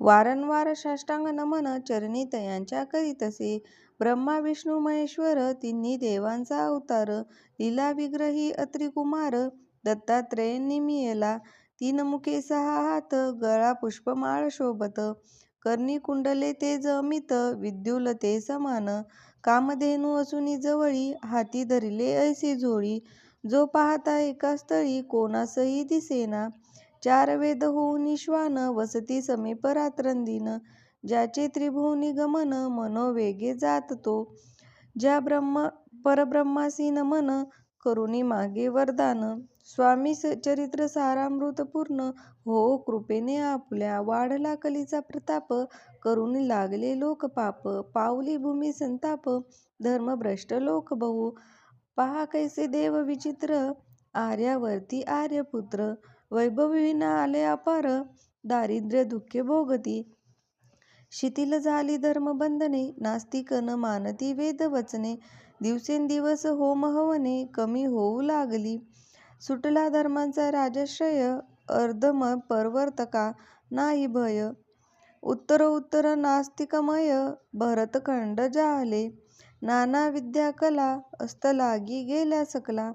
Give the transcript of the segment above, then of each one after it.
वारंवार साष्टांग नमन चरणी तयांच्या करीतसे. ब्रह्मा विष्णू महेश्वर तिन्ही देवांचा अवतार. लीला विग्रही अत्रिकुमार दत्तात्रय नेमिला. तीन मुखे सहा हात गळा पुष्पमाळ शोभत. कर्णी कुंडले तेज जमित विद्युल ते समान. कामधेनू असुनी जवळी हाती धरिले ऐसी झोळी. जो पाहता एका स्थळी कोणासही दिसेना. चार वेद होऊनी श्वान वसती समीप रात्रंदिन. ज्याचे त्रिभुवनी गमन मनोवेगे जात तो. ज्या परब्रह्मासी नमन करुणी मागे वरदान. स्वामी चरित्र सारामृत पूर्ण हो कृपेने आपल्या वाढला कलीचा प्रताप करुणी लागले लोकपाप. पावली भूमी संताप धर्मभ्रष्ट लोक बहु. पहा कैसे देव विचित्र आर्यावर्ती आर्यपुत्र. वैभवविना आले अपार दारिद्र्य दुःखे भोगती. शिथिल झाली धर्मबंधने नास्तिक न मानती वेदवचने. दिवसेंदिवस होमहवने कमी होऊ लागली. सुटला धर्मांचा राजाश्रय अर्धम परवर्तका नाही भय. उत्तरोत्तर नास्तिकमय भरतखंड जाहले. नाना विद्या कला अस्तलागी गेल्या सकला.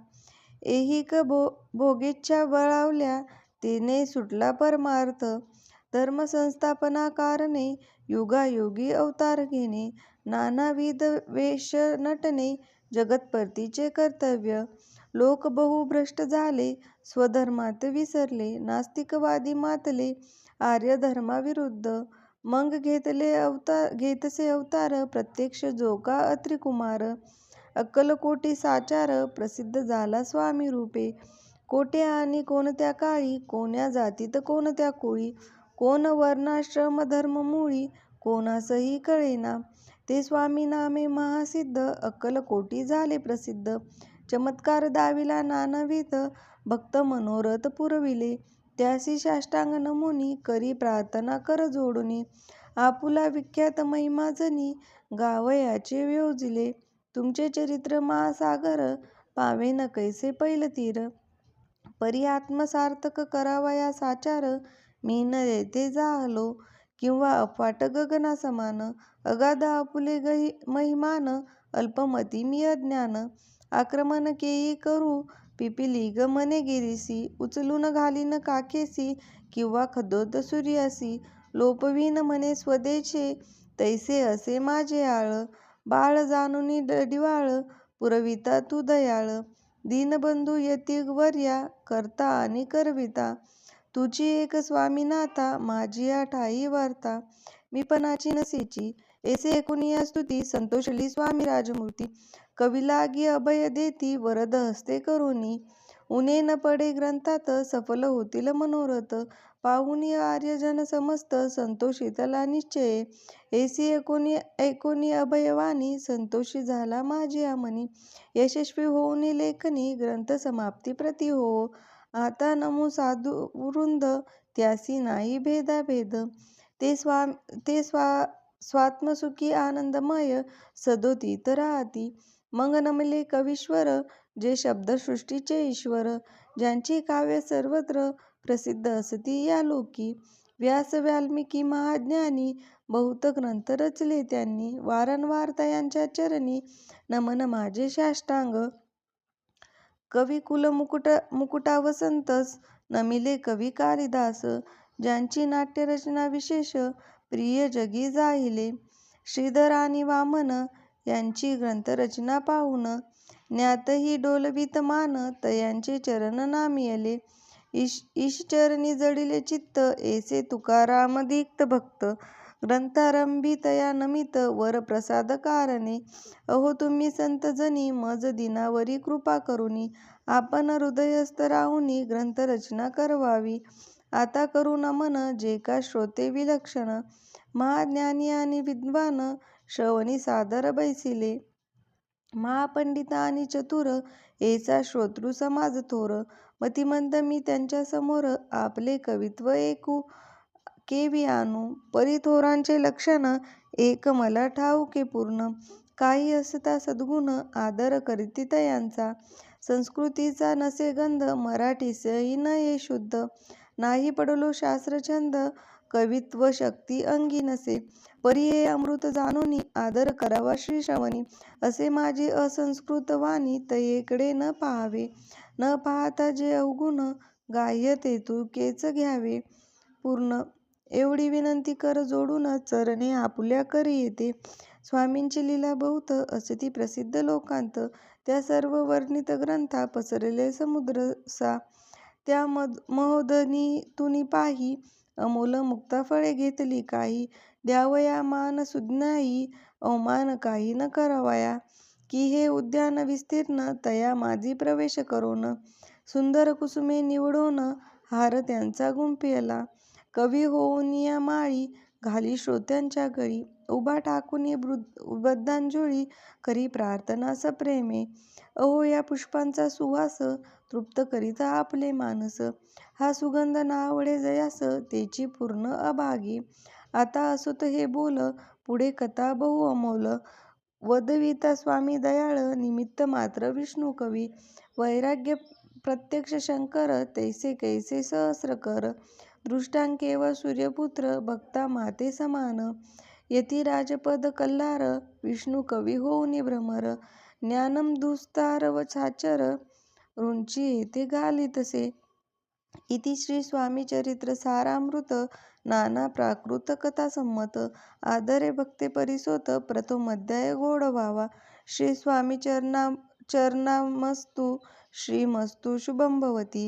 ऐहिक भोगेच्छा बळावल्या तिने सुटला परमार्थ. धर्मसंस्थापनाकारणे युगायुगी अवतार घेणे. नानाविध वेष नटणे जगत्पतीचे कर्तव्य. लोक बहु भ्रष्ट झाले स्वधर्मात विसरले. नास्तिकवादी मातले आर्यधर्माविरुद्ध. मग घेतसे अवतार प्रत्यक्ष जो का अत्रिकुमार. अक्कलकोटी साचार प्रसिद्ध झाला स्वामीरूपे. कोठे आणि कोणत्या काळी कोण्या जातीत कोणत्या कुळी कोण वर्णाश्रम धर्म मुळी कोणासही कळेना. ते स्वामी नामे महासिद्ध अक्कलकोटी झाले प्रसिद्ध. चमत्कार दाविला नानाविध भक्त मनोरथ पुरविले. त्यासी साष्टांग नमुनी करी प्रार्थना कर जोडुनी आपुला विख्यात महिमाजनी गावयाचे योजिले. तुमचे चरित्र महासागर पावे न कैसे पैलतीर. परी आत्मसार्थक करावया साचार मी न येथे जाहलो किंवा अफाट गगनासमान. अगाध आपुले महिमान अल्पमती मी अज्ञान. आक्रमण केई करू पिपीलिक मने गिरीसी. उचलून घालीन काखेसी किंवा खदोद सूर्यासी. लोपवीन म्हणे स्वदेशे तैसे असे माझे आळ. बाळ जानुनी डिवाळ पुरविता तू दयाळ. दीनबंधू यतिवर्या करता आणि करविता. तुझी एक स्वामीनाथा माझिया ठायी वार्ता. मीपणाची नसेची ऐसे ऐकुनिया स्तुती संतोषली स्वामी राजमूर्ती. कवीलागी अभय देती वरद हस्ते करुणी. उने न पडे ग्रंथात सफल होतील मनोरथ. पाहुनी आर्यजन समस्त संतोषितला निश्चये. एकोणी एकोणी अभयवाणी संतोषी झाला माझी आमनी यशस्वी होऊनी लेखनी ग्रंथसमाप्ती प्रती हो आता नमो साधू वृंद त्यासी नाही भेदाभेद. ते स्वामी ते स्वा स्वात्मसुखी आनंदमय सदोती राहती. मग नमले कवीश्वर जे शब्दसृष्टीचे ईश्वर. ज्यांची काव्य सर्वत्र प्रसिद्ध असती या लोकी. व्यास वाल्मिकी महाज्ञानी बहुत ग्रंथ रचले त्यांनी. वारंवार तयांच्या चरणी नमन माझे साष्टांग. मुकुटा वसंतस नमिले कवी कालिदास. ज्यांची नाट्यरचना विशेष प्रिय जगी जाहिले. श्रीधर आणि वामन यांची ग्रंथरचना पाहून ज्ञातही डोलवित मान तयांचे चरण नामियले. ईशचरणी जडिले चित्त ऐसे तुकारामदीक्त भक्त. ग्रंथारंभी तया नमित वरप्रसादकारणे. अहो तुम्ही संतजनी मज दीनावरी कृपा करुनी. आपण हृदयस्थ राहुनी ग्रंथरचना करवावी. आता करू नमन जे का श्रोते विलक्षण. महाज्ञानी आणि विद्वान श्रवणी सादर बैसिले. महापंडिता आणि चतुर ऐसा श्रोतृ समाज थोर. मतिमंद मी त्यांच्यासमोर आपले कवित्व केवी आणू. परी थोरांचे लक्षण एक मला ठाऊके पूर्ण. काही असता सद्गुण आदर करीती यांचा संस्कृतीचा नसे गंध मराठीसही न ये शुद्ध. नाही पडलो शास्त्रछंद कवित्व शक्ती अंगी नसे. परी हे अमृत जाणूनी आदर करावा श्री श्रवणी. असे माझे असंस्कृत वाणी तयेकडे न पाहावे. न पाहता जे अवगुण गाह्य तेतू केच घ्यावे. पूर्ण. एवढी विनंती कर जोडून चरणे आपुल्या करी येते. स्वामींची लीला बहुत असती प्रसिद्ध लोकांत. त्या सर्व वर्णित ग्रंथा पसरले समुद्र सा त्या महोदनी तुनी पाही अमोल मुक्ताफळे घेतली काही द्यावया मान सुज्ञाई अवमान काही न करावया. की हे उद्यान विस्तीर्ण तया माझी प्रवेश करोन. सुंदर कुसुमे निवडोन हार त्यांचा गुंपियला कवी होऊन या माळी घाली श्रोत्यांच्या गळी उभा टाकून बद्धांजोळी करी प्रार्थना सप्रेमे. अहो या पुष्पांचा सुवास तृप्त करीता आपले मानस. हा सुगंध ना आवडे जयास तेची पूर्ण अभागी. आता असोत हे बोल पुढे कथा बहु अमोल. वदविता स्वामी दयाळ निमित्त मात्र विष्णू कवी. वैराग्य प्रत्यक्ष शंकर तैसे कैसे सहस्र कर. दृष्टांकेव सूर्यपुत्र भक्ता माते समान. यती राजपद कल्लार विष्णू कवी होऊनी भ्रमर. ज्ञानम दुस्तार व छाचर. रुंची येथे घालितसे इति श्री स्वामी चरित्र सारामृत नाना प्राकृत कथा संमत आदरे भक्ते परिसोत प्रथम अध्याय गोड व्हावा. श्री स्वामी चरणामस्तु श्रीमस्तु शुभं भवती.